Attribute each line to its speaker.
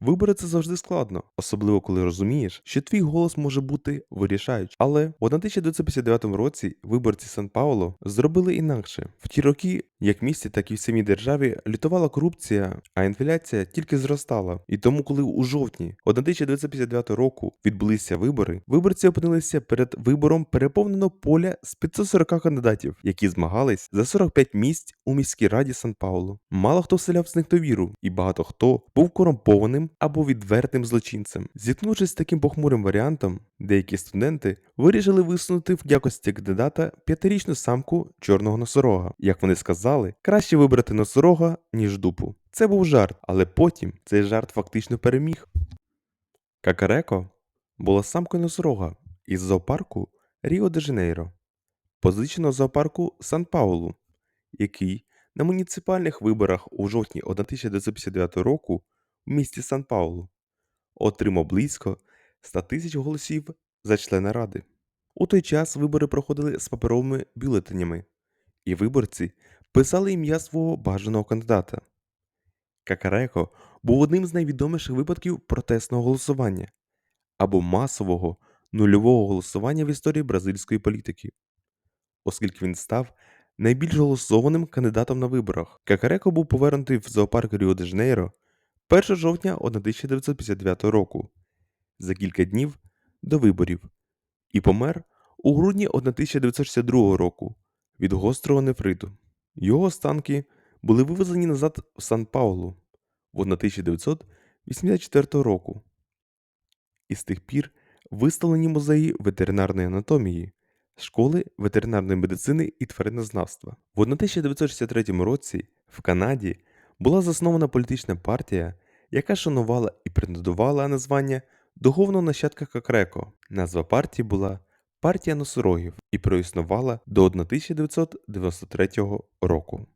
Speaker 1: Вибори це завжди складно, особливо коли розумієш, що твій голос може бути вирішаючим. Але в 1959 році виборці Сан Пауло зробили інакше. В ті роки, як в місті, так і в самій державі, лютувала корупція, а інфляція тільки зростала. І тому, коли у жовтні 1959 року відбулися вибори, виборці опинилися перед вибором переповненого поля з 540 кандидатів, які змагались за 45 місць у міській раді Сан Пауло. Мало хто вселяв з них довіру, і багато хто був корумпованим або відвертим злочинцем. Зіткнувшись з таким похмурим варіантом, деякі студенти вирішили висунути в якості кандидата п'ятирічну самку чорного носорога. Як вони сказали, краще вибрати носорога, ніж дупу. Це був жарт, але потім цей жарт фактично переміг. Какареко була самкою носорога із зоопарку Ріо де Жанейро, позиченого зоопарку Сан Паулу, який на муніципальних виборах у жовтні 1959 року місті Сан Паулу отримав близько 100 тисяч голосів за члена ради. У той час вибори проходили з паперовими бюлетенями, і виборці писали ім'я свого бажаного кандидата. Какареко був одним з найвідоміших випадків протестного голосування або масового нульового голосування в історії бразильської політики, оскільки він став найбільш голосованим кандидатом на виборах. Какареко був повернутий в зоопарк Ріо де Жанейро 1 жовтня 1959 року за кілька днів до виборів і помер у грудні 1962 року від гострого нефриту. Його останки були вивезені назад в Сан Паулу в 1984 року. І з тих пір виставлені музеї ветеринарної анатомії, школи ветеринарної медицини і твариннознавства. В 1963 році в Канаді була заснована політична партія, яка шанувала і претендувала на звання духовного нащадка Какреко. Назва партії була Партія носорогів і проіснувала до 1993 року.